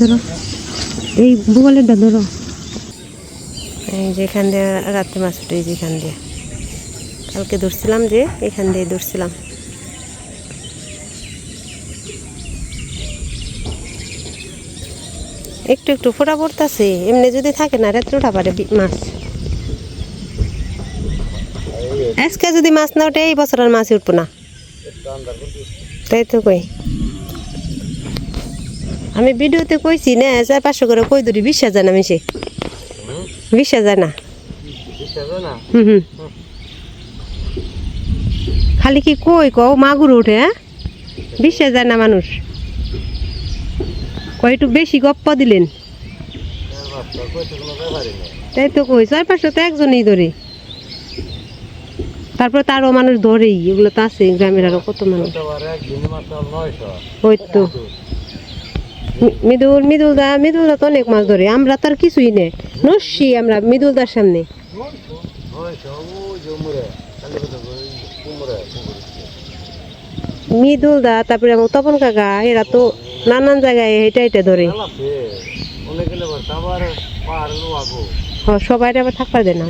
ধরো এই ধরো এই যেখান দিয়ে রাত্রে মাছ উঠে যেখান দিয়ে। কালকে ধরছিলাম যে, এখান দিয়ে ধরছিলাম। একটু একটু ফোটা পড়তেছে। এমনি যদি থাকে না, রাত্রে উঠা পারে মাছ। আজকে যদি মাছ না ওঠে, এই বছর আর মাছই উঠবো না। তাই তো কই। আমি ভিডিওতে কইছি, না, চার পাঁচশো করে কই ধরি বিশ্বাস যায় না মিশে। বিশ্বাস যায় না। হুম হুম। খালি কি কই কও, মাগুর ওঠে হ্যাঁ? বিশ্বাস যায় না মানুষ। একটু বেশি গপ্পা দিলেন? তাই তো কই ছয় পাঁচশো তো একজনই ধরে। তারপরে তারও মানুষ ধরেই, এগুলো তো আছে গ্রামের আরও কত মানুষ। ওই তো। মৃদুল মৃদুল দা মৃদুল দা তো অনেক মাছ ধরে, আমরা তার কিছুই নেই। নস্যি আমরা মৃদুল দার সামনে। মৃদুল দা তারপরে আমার তপন কাকা, এরা তো নানান জায়গায় এটা এটা ধরে। সবাই আবার থাকবার দেয় না।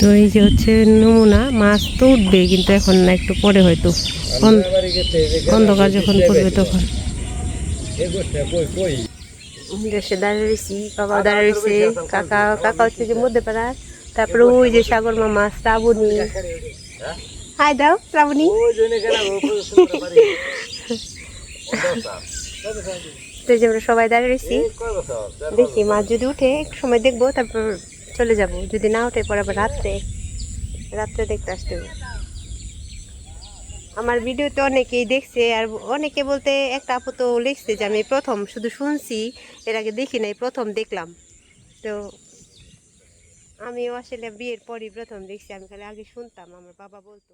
তো এই যে হচ্ছে নমুনা মাছ তো উঠবে কিন্তু এখন না একটু পরে হয়তো। অন- অন্ধকার যখন করবে তখন। দেশে দাঁড়িয়ে রয়েছি বাবা দাঁড়িয়ে রয়েছে কাকা কাকা হচ্ছে যে মধ্যে পাড়ার। তারপরে ওই যে সাগর মামা শ্রাবণী। হাই দাও শ্রাবণী। তো যে আমরা সবাই দাঁড়িয়ে রয়েছি দেখি মাছ যদি উঠে একটু সময় দেখব তারপর চলে যাব। যদি না ওঠে পরে আবার রাত্রে রাত্রে দেখতে আসতে হবে। আমার ভিডিওতে অনেকেই দেখছে আর অনেকে বলতে একটা আপু তো লিখছে যে আমি প্রথম শুধু শুনছি, এর আগে দেখি নাই, প্রথম দেখলাম। তো আমিও আসলে বিয়ের পরই প্রথম দেখছি, আমি খালি আগে শুনতাম, আমার বাবা বলতো।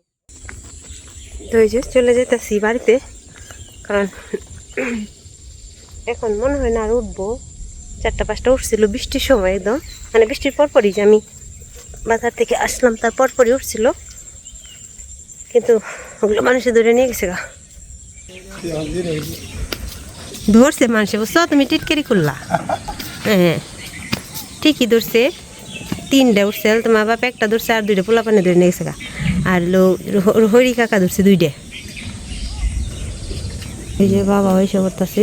তো এই যে চলে যেতেছি বাড়িতে, কারণ এখন মনে হয় না আর উঠবো। চারটা পাঁচটা উঠছিল, বৃষ্টির সময় একদম। মানে বৃষ্টির পরপরই যে আমি বাজার থেকে আসলাম, তার পরপরই উঠছিল। কিন্তু ওগুলো মানুষে ধরে নিয়ে গেছে গা। ধরছে মানুষে, বুঝছ? তুমি টিটকারি করলা। হ্যাঁ। ঠিকই ধরছে। তিনটা উঠছে তোমার বাপ একটা ধরছে আর দুইটা পোলা পানি ধরে নিয়ে গেছে গা। আর লো হরি কাকা ধরছে দুইটা। এই যে বাবা এসে করতেছে।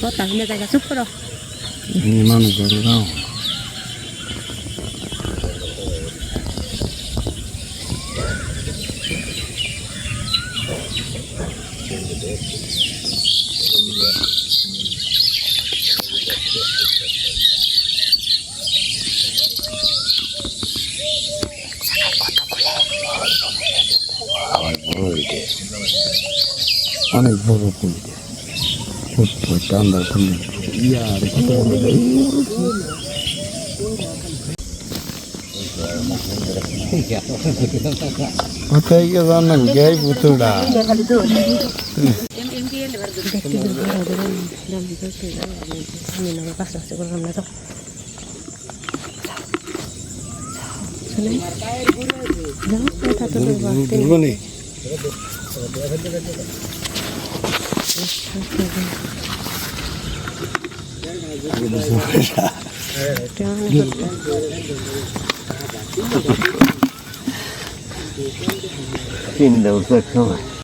কথা শুনে জায়গা চুপ করো। অনেক বড় পুল টান্দার পুল কোথায় গিয়ে জানেন গাই পুতুড়া ধরবো নি চিন্তা উঠবে সময়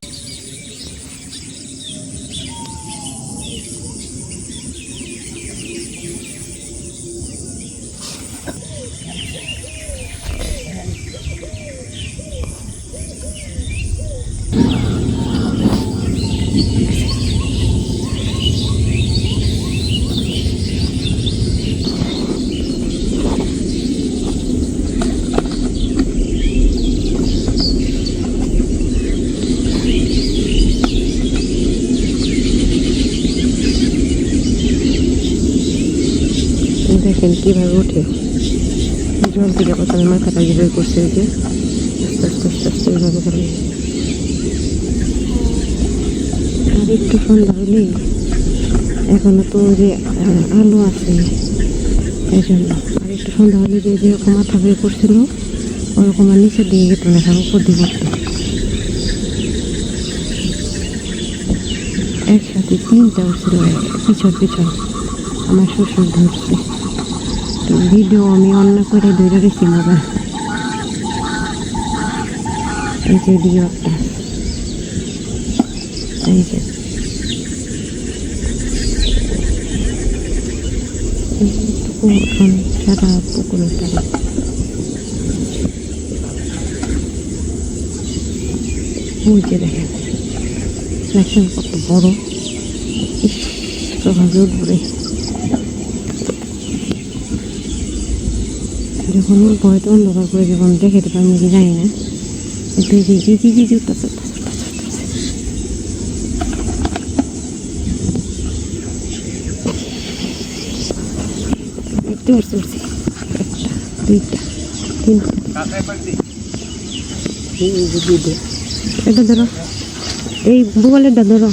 দেখেন কীভাবে উঠে। জল থেকে প্রথমে মাথাটা যেভাবে করছে যে আস্তে আস্তে আস্তে আস্তে এইভাবে করে। আর একটু সন্ধ্যা হলেই এখনও তো যে আলো আছে। এই জন্য আর একটু সন্ধ্যা হলে যে যেরকম মাথা বের করছিল ওরকম আর নিচে দিয়ে যেত না কারণ উপর দিয়ে করতো একসাথে তিনটা উঠছিল, পিছন পিছন। আমার শ্বশুর ধরছে। ভিডিও আমি অন্য করে ধরে রেখেছি মোবাইল এই যে একটা এই যে। দেখেন। কত বড়। ইস যখন হয়তো অন্ধকার করে যখন দেখাতে পারব কি জানি না। একটু জি জি জি জি উঠতেছে এটা ধরো। এই ভূগোলেরটা ধরো।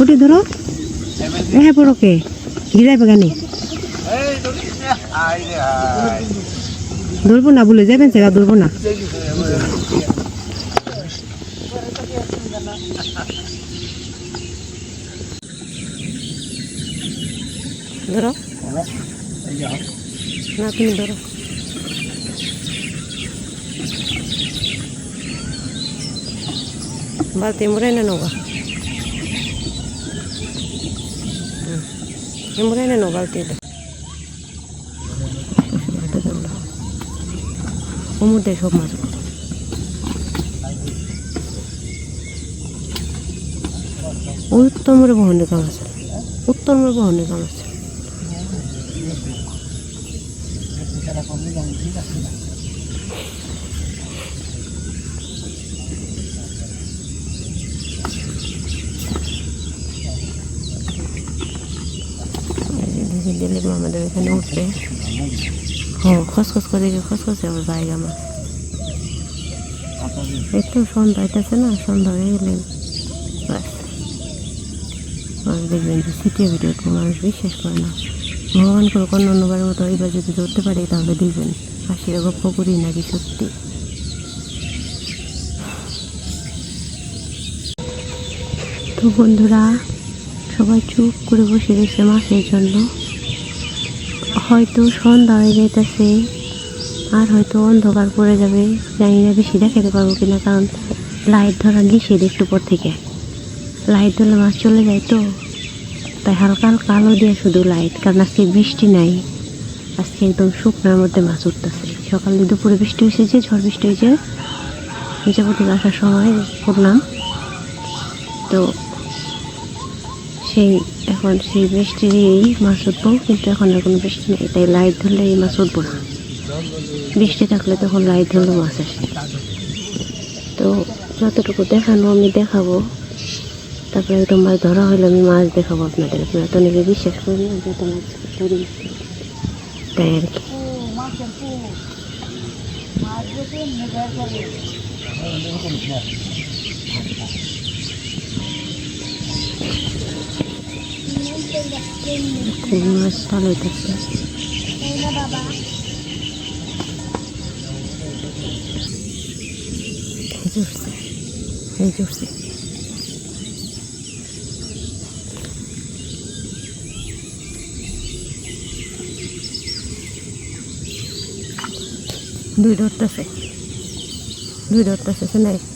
ওটি ধরো। হ্যাঁ পড়ো কে গিরাই বাগানে ধরবো না বলে যাবেন সেটা ধরবো না ধরো না তুমি ধরো বালতি মুড়ে না নোগা মুড়ে না নো দেয় সব মাছ। উত্তমের বহনে কাম আছে। উত্তমের বহনে কাম আছে। এই দিলীপ আমাদের এখানে উঠবে। ও খসখস করে খসখসে আবার জায়গা মাছ একটু সন্ধ্যা হইতেছে না, সন্ধ্যা হয়ে গেলে ব্যাস। মানুষ দেখবেন যে সিটিয়ে ভিডিও মানুষ বিশ্বাস করে না। ভগবান করে অন্য অন্যবারের মতো এবার যদি ধরতে পারি, তাহলে দেখবেন হাসির গপ্প করি নাকি সত্যি। তো বন্ধুরা, সবাই চুপ করে বসে রয়েছে মাছের জন্য। হয়তো সন্ধ্যা হয়ে যাইতেছে, আর হয়তো অন্ধকার পড়ে যাবে। জানি না বেশি দেখাতে পারব কিনা, কারণ লাইট ধরা নিষেধ একটু পর থেকে। লাইট ধরলে মাছ চলে যায় তো। তাই হালকা হালকা আলো দিয়ে শুধু লাইট, কারণ আজকে বৃষ্টি নাই। আজকে একদম শুকনার মধ্যে মাছ উঠতেছে। সকালে দুপুরে বৃষ্টি হয়েছে যে, ঝড় বৃষ্টি হয়েছে থেকে আসার সময় করলাম তো সেই, এখন সেই বৃষ্টি দিয়েই মাছ উঠবো, কিন্তু এখন আর কোনো বৃষ্টি নেই। তাই লাইট ধরলে এই মাছ উঠবো না। বৃষ্টি থাকলে তখন লাইট ধরলে মাছ আসে। তো যতটুকু দেখানো আমি দেখাবো, তারপরে একদম মাছ ধরা হলে আমি মাছ দেখাবো আপনাদের আপনারা তো অনেকে বিশ্বাস করেন না যত মাছ ধরি। তাই আর কি। 食べました、私。大丈夫です。大丈夫で。ルードったせ。ルードったせ、せない。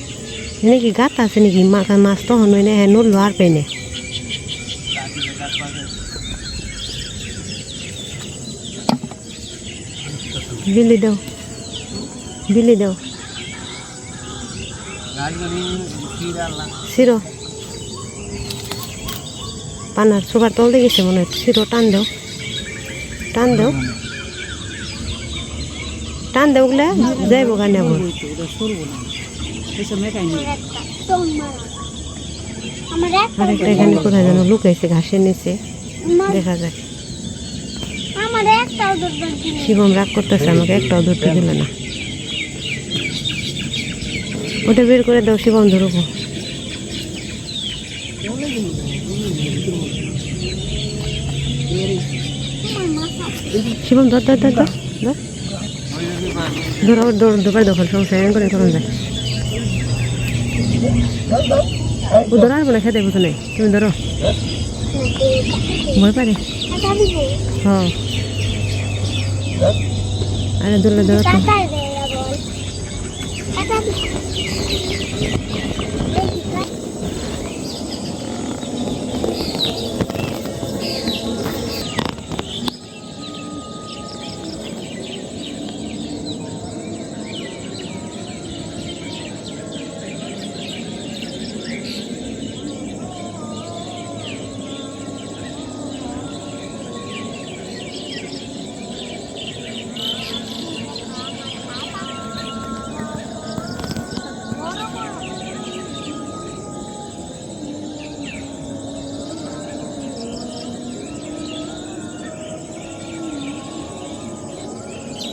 নাকি গাত আছে নাকি মা মাছ তখন হয় না হ্যাঁ নড়লো আর পেনে বিলি দাও বিলি দাও শিরো পানার সুগার তলতে গেছে মনে হয় শিরো টান দাও টান দাও টান দাও ওগুলা যাইব গানে আবার আর একটা এখানে কোথায় যেন লুকাইছে ঘাসের নিচে দেখা যায় শিবম রাগ করতেছে আমাকে একটাও ধরতে দিল না ওটা বের করে দাও শিবম ধরবো শিবম ধর ধর ধর ধর ধর ধরো দৌড় দোকান দখল সমস্যা করে করুন যায় ও আর বলে খেতে বুঝো নাই তুমি ধরো ভয় পারে হ্যাঁ আরে ধরলে ধরো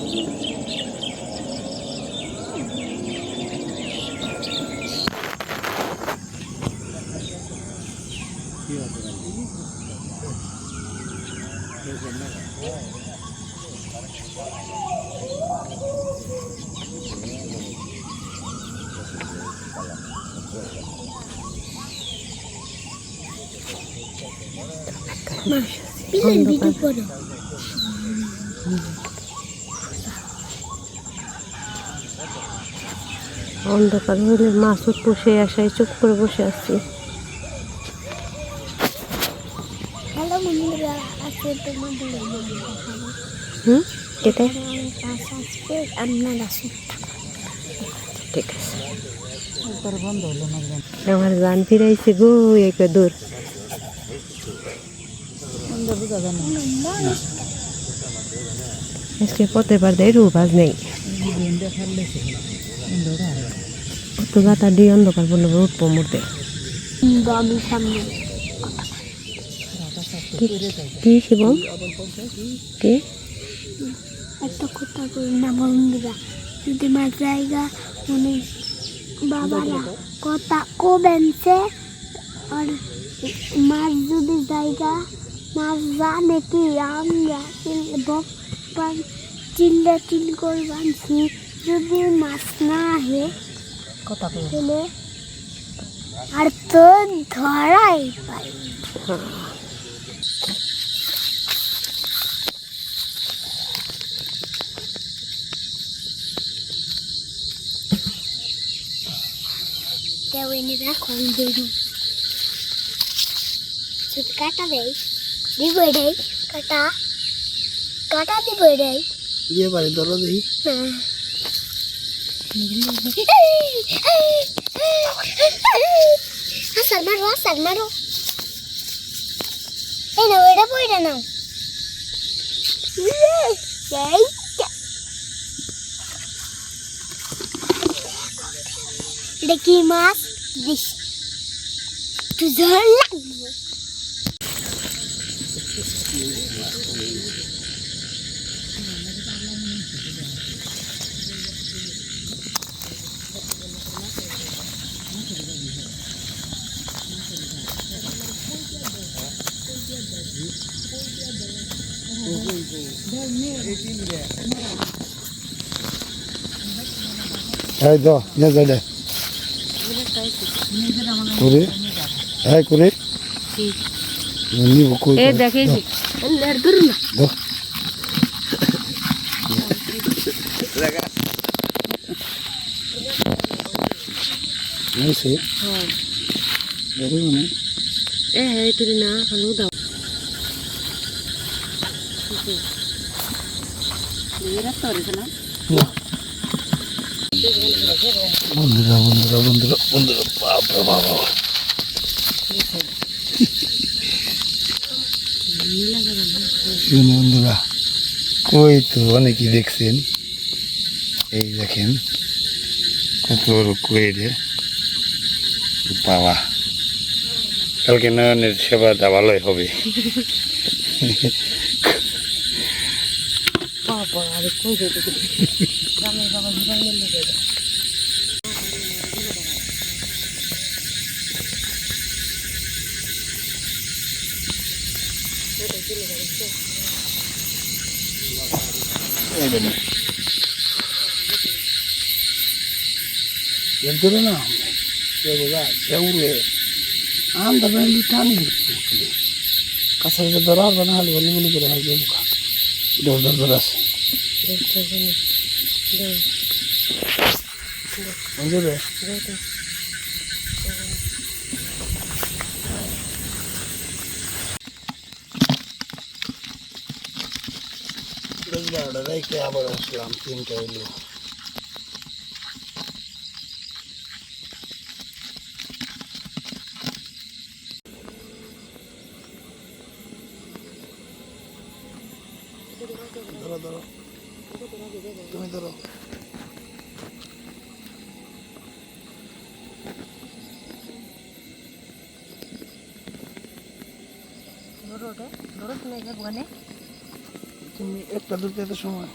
তো টাকা দে বল টাকা দিব পিছন দিকে পড়ো অন্ধকার হইলে মাছ বসে আসায় চুপ করে বসে আছি। হুম? ঠিক আছে। আমার জান ফিরাইছে গো এক দূর। আজকে পথে পার দেয় রুবাজ নেই। অত গাতা দিয়ে অন্ধকার বললে উঠবো সামনে কি শিবম কি? একটা কথা করি না বন্ধুরা, যদি মাছ জায়গা মানে বাবারা কথা কবেনছে আর মাছ যদি জায়গা, মাছ জানে কি, আমরা চিল্লা চিল করে বানছি যদি মাছ না আহে তাহলে আর তো ধরাই পাই রাখো কাটা দেয় দিব এটাই কাটা কাটা দিব এটাই দিয়ে পারে ধরো দেখি হ্যাঁ। আসার মারো আসার মারো এই নাও এটা বইটা নাও এই এটা কি মাছ দিস তুই ধরলাম এই তো নিয়ে যাই দে। করে হ্যাঁ করে নিব কই এই দেখে বেরো না। এ হ্যাঁ। তুই না হলো দাও। বন্ধুরা বন্ধুরা বন্ধুরা বন্ধুরা বাবা। বাবা বন্ধুরা, কই তো অনেকেই দেখছেন? এই দেখেন, কত বড় কই রে বাবা। কালকে নয়নের সেবা ভালোই হবে। ಎಂತನ ಇವಾಗ ದೇವ್ರೆ ಆಂದ ಮೇಲೆ ತಾನೇ ಕಸರದ ದೊರ ಬನ ಅಲ್ಲಿ ಒಲಿ ಮುಲಿಗಿರ ಹಾಗೆ ಇದು ದೊಡ್ಡ ದೊರಸೆ বুঝলে? আবার আসলাম তিনটা এলো তুমি একটা দুটো সময়।